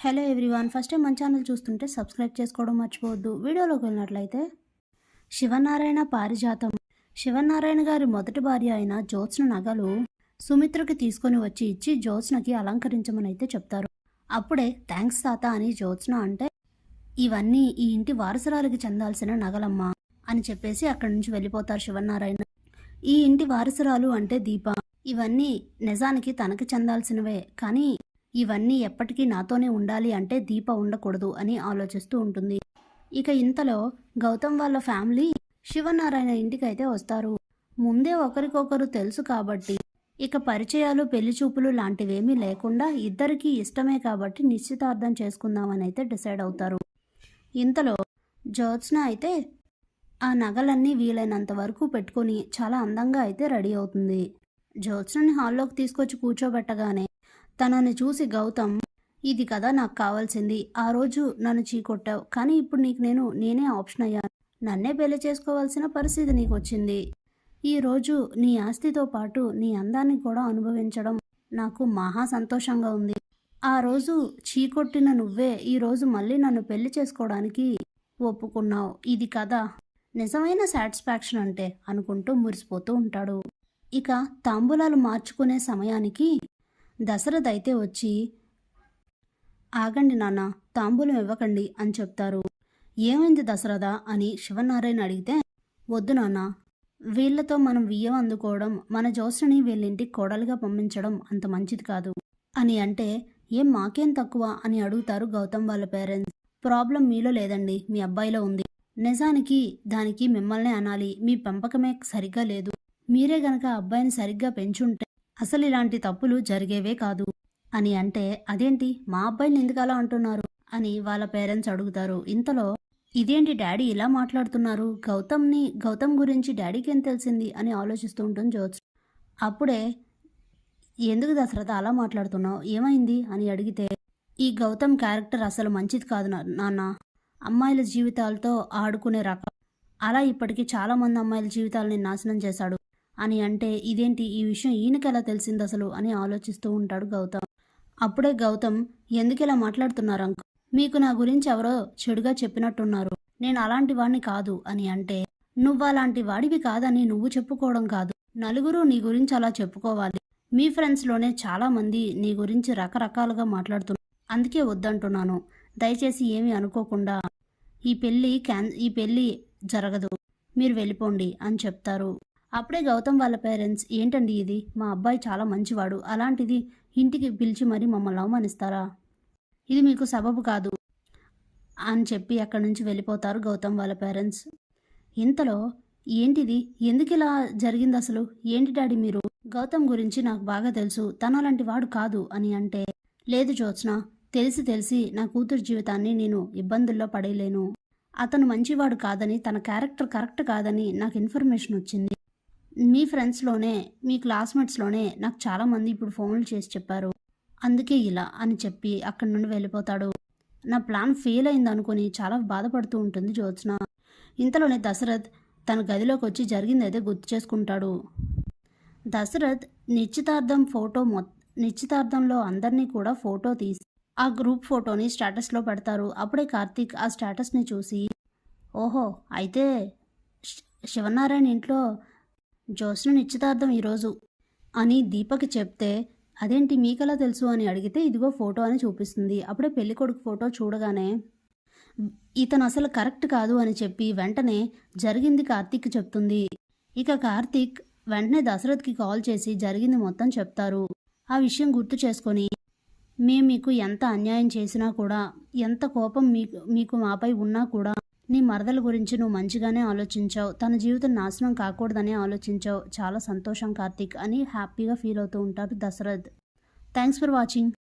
Hello everyone first time మన channel చూస్తుంటే subscribe చేసుకోవడం మర్చిపోవద్దు. వీడియోలోకి వెళ్ళినట్లయితే శివనారాయణ పారిజాతం. శివనారాయణ గారి మొదటి భార్య అయిన జ్యోత్స్న నగలు సుమిత్రకి తీసుకొని వచ్చి ఇచ్చి జ్యోత్స్నకి అలంకరించమని అయితే చెప్తారు. అప్పుడే థ్యాంక్స్ తాత అని జ్యోత్స్న అంటే ఇవన్నీ ఈ ఇంటి వారసురాలకి చెందాల్సిన నగలమ్మ అని చెప్పేసి అక్కడి నుంచి వెళ్ళిపోతారు శివనారాయణ. ఈ ఇంటి వారసురాలు అంటే దీప. ఇవన్నీ నిజానికి తనకి చెందాల్సినవే. కానీ ఇవన్నీ ఎప్పటికీ నాతోనే ఉండాలి అంటే దీప ఉండకూడదు అని ఆలోచిస్తూ ఉంటుంది. ఇక ఇంతలో గౌతమ్ వాళ్ళ ఫ్యామిలీ శివనారాయణ ఇంటికి అయితే వస్తారు. ముందే ఒకరికొకరు తెలుసు కాబట్టి ఇక పరిచయాలు పెళ్ళి చూపులు లాంటివేమీ లేకుండా ఇద్దరికీ ఇష్టమే కాబట్టి నిశ్చితార్థం చేసుకుందామని అయితే డిసైడ్ అవుతారు. ఇంతలో జ్యోత్స్న అయితే ఆ నగలన్నీ వీలైనంత వరకు పెట్టుకొని చాలా అందంగా అయితే రెడీ అవుతుంది. జ్యోత్స్నని హాల్లోకి తీసుకొచ్చి కూర్చోబెట్టగానే తనని చూసి గౌతమ్ ఇది కదా నాకు కావాల్సింది. ఆ రోజు నన్ను చీకొట్టావు. కానీ ఇప్పుడు నీకు నేను నేనే ఆప్షన్ అయ్యాను. నన్నే పెళ్ళి చేసుకోవాల్సిన పరిస్థితి నీకు వచ్చింది ఈ రోజు నీ ఆస్తితో పాటు నీ అందాన్ని కూడా అనుభవించడం నాకు మహా సంతోషంగా ఉంది. ఆ రోజు చీకొట్టిన నువ్వే ఈ రోజు మళ్ళీ నన్ను పెళ్ళి చేసుకోవడానికి ఒప్పుకున్నావు. ఇది కదా. నిజమైన సాటిస్ఫాక్షన్ అంటే అనుకుంటూ మురిసిపోతూ ఉంటాడు. ఇక తాంబూలాలు మార్చుకునే సమయానికి దసరథ అయితే వచ్చి ఆగండి నాన్న తాంబూలం ఇవ్వకండి అని చెప్తారు. ఏమైంది దశరథ? అని శివనారాయణ అడిగితే వద్దు నాన్న వీళ్ళతో మనం వియ్యం అందుకోవడం మన జోస్ని వీళ్ళింటికి కోడలుగా పంపించడం అంత మంచిది కాదు అని అంటే ఏం మాకేం తక్కువ? అని అడుగుతారు గౌతమ్ వాళ్ళ పేరెంట్స్. ప్రాబ్లం మీలో లేదండి మీ అబ్బాయిలో ఉంది. నిజానికి దానికి మిమ్మల్నే అనాలి మీ పెంపకమే సరిగ్గా లేదు. మీరే గనక అబ్బాయిని సరిగ్గా పెంచుంటే అసలు ఇలాంటి తప్పులు జరిగేవే కాదు. అని అంటే అదేంటి? మా అబ్బాయిని ఎందుకు అలా అంటున్నారు? అని వాళ్ళ పేరెంట్స్ అడుగుతారు. ఇంతలో ఇదేంటి డాడీ ఇలా మాట్లాడుతున్నారు? గౌతమ్ని గౌతమ్ గురించి డాడీకి ఏం తెలిసింది? అని ఆలోచిస్తూ ఉంటుంది జ్యోత్స్. అప్పుడే ఎందుకు దశరథ అలా మాట్లాడుతున్నావు? ఏమైంది? అని అడిగితే ఈ గౌతమ్ క్యారెక్టర్ అసలు మంచిది కాదు నా- నాన్న. అమ్మాయిల జీవితాలతో ఆడుకునే రకం. అలా ఇప్పటికీ చాలామంది అమ్మాయిల జీవితాలని నాశనం చేశాడు. అని అంటే ఇదేంటి? ఈ విషయం ఈయనకి ఎలా తెలిసింది అసలు? అని ఆలోచిస్తూ ఉంటాడు గౌతమ్. అప్పుడే గౌతమ్ ఎందుకు ఇలా మాట్లాడుతున్నారు అంకు మీకు నా గురించి ఎవరో చెడుగా చెప్పినట్టున్నారు. నేను అలాంటి వాడిని కాదు అని అంటే నువ్వు అలాంటి వాడివి కాదని నువ్వు చెప్పుకోవడం కాదు. నలుగురు నీ గురించి అలా చెప్పుకోవాలి. మీ ఫ్రెండ్స్లోనే చాలా మంది నీ గురించి రకరకాలుగా మాట్లాడుతున్నారు. అందుకే వద్దంటున్నాను. దయచేసి ఏమీ అనుకోకుండా ఈ పెళ్ళి క్యాన్ ఈ పెళ్ళి జరగదు. మీరు వెళ్ళిపోండి అని చెప్తారు. అప్పుడే గౌతమ్ వాళ్ళ పేరెంట్స్ ఏంటండి ఇది? మా అబ్బాయి చాలా మంచివాడు. అలాంటిది ఇంటికి పిలిచి మరీ మమ్మల్ని అవమానిస్తారా? ఇది మీకు సబబు కాదు అని చెప్పి అక్కడి నుంచి వెళ్ళిపోతారు గౌతమ్ వాళ్ళ పేరెంట్స్. ఇంతలో ఏంటిది? ఎందుకు ఇలా జరిగింది అసలు? ఏంటి డాడీ మీరు? గౌతమ్ గురించి నాకు బాగా తెలుసు. తను అలాంటి వాడు కాదు అని అంటే లేదు జ్యోత్స్న. తెలిసి తెలిసి నా కూతురు జీవితాన్ని నేను ఇబ్బందుల్లో పడేయలేను. అతను మంచివాడు కాదని తన క్యారెక్టర్ కరెక్ట్ కాదని నాకు ఇన్ఫర్మేషన్ వచ్చింది. మీ ఫ్రెండ్స్లోనే మీ క్లాస్మేట్స్లోనే నాకు చాలామంది ఇప్పుడు ఫోన్లు చేసి చెప్పారు. అందుకే ఇలా అని చెప్పి అక్కడి నుండి వెళ్ళిపోతాడు. నా ప్లాన్ ఫెయిల్ అయింది అనుకుని చాలా బాధపడుతూ ఉంటుంది జ్యోత్స్న. ఇంతలోనే దశరథ్ తన గదిలోకి వచ్చి జరిగిందైతే గుర్తు చేసుకుంటాడు. దశరథ్ నిశ్చితార్థం ఫోటో మొ నిశ్చితార్థంలో అందరినీ కూడా ఫోటో తీసి ఆ గ్రూప్ ఫోటోని స్టేటస్లో పెడతారు. అప్పుడే కార్తీక్ ఆ స్టేటస్ని చూసి ఓహో అయితే శివనారాయణ ఇంట్లో జ్యోత్స్న నిశ్చితార్థం ఈరోజు అని దీపక్ చెప్తే అదేంటి మీకెలా తెలుసు? అని అడిగితే ఇదిగో ఫోటో అని చూపిస్తుంది. అప్పుడే పెళ్ళి కొడుకు ఫోటో చూడగానే ఇతను అసలు కరెక్ట్ కాదు అని చెప్పి వెంటనే జరిగింది కార్తీక్ చెప్తుంది. ఇక కార్తీక్ వెంటనే దశరథ్కి కాల్ చేసి జరిగింది మొత్తం చెప్తారు. ఆ విషయం గుర్తు చేసుకొని మేము మీకు ఎంత అన్యాయం చేసినా కూడా ఎంత కోపం మీకు మీకు మాపై ఉన్నా కూడా నీ మరదల గురించి నువ్వు మంచిగానే ఆలోచించావు. తన జీవితం నాశనం కాకూడదని ఆలోచించావు. చాలా సంతోషం కార్తీక్ అని హ్యాపీగా ఫీల్ అవుతూ ఉంటారు దశరథ్. Thanks for watching.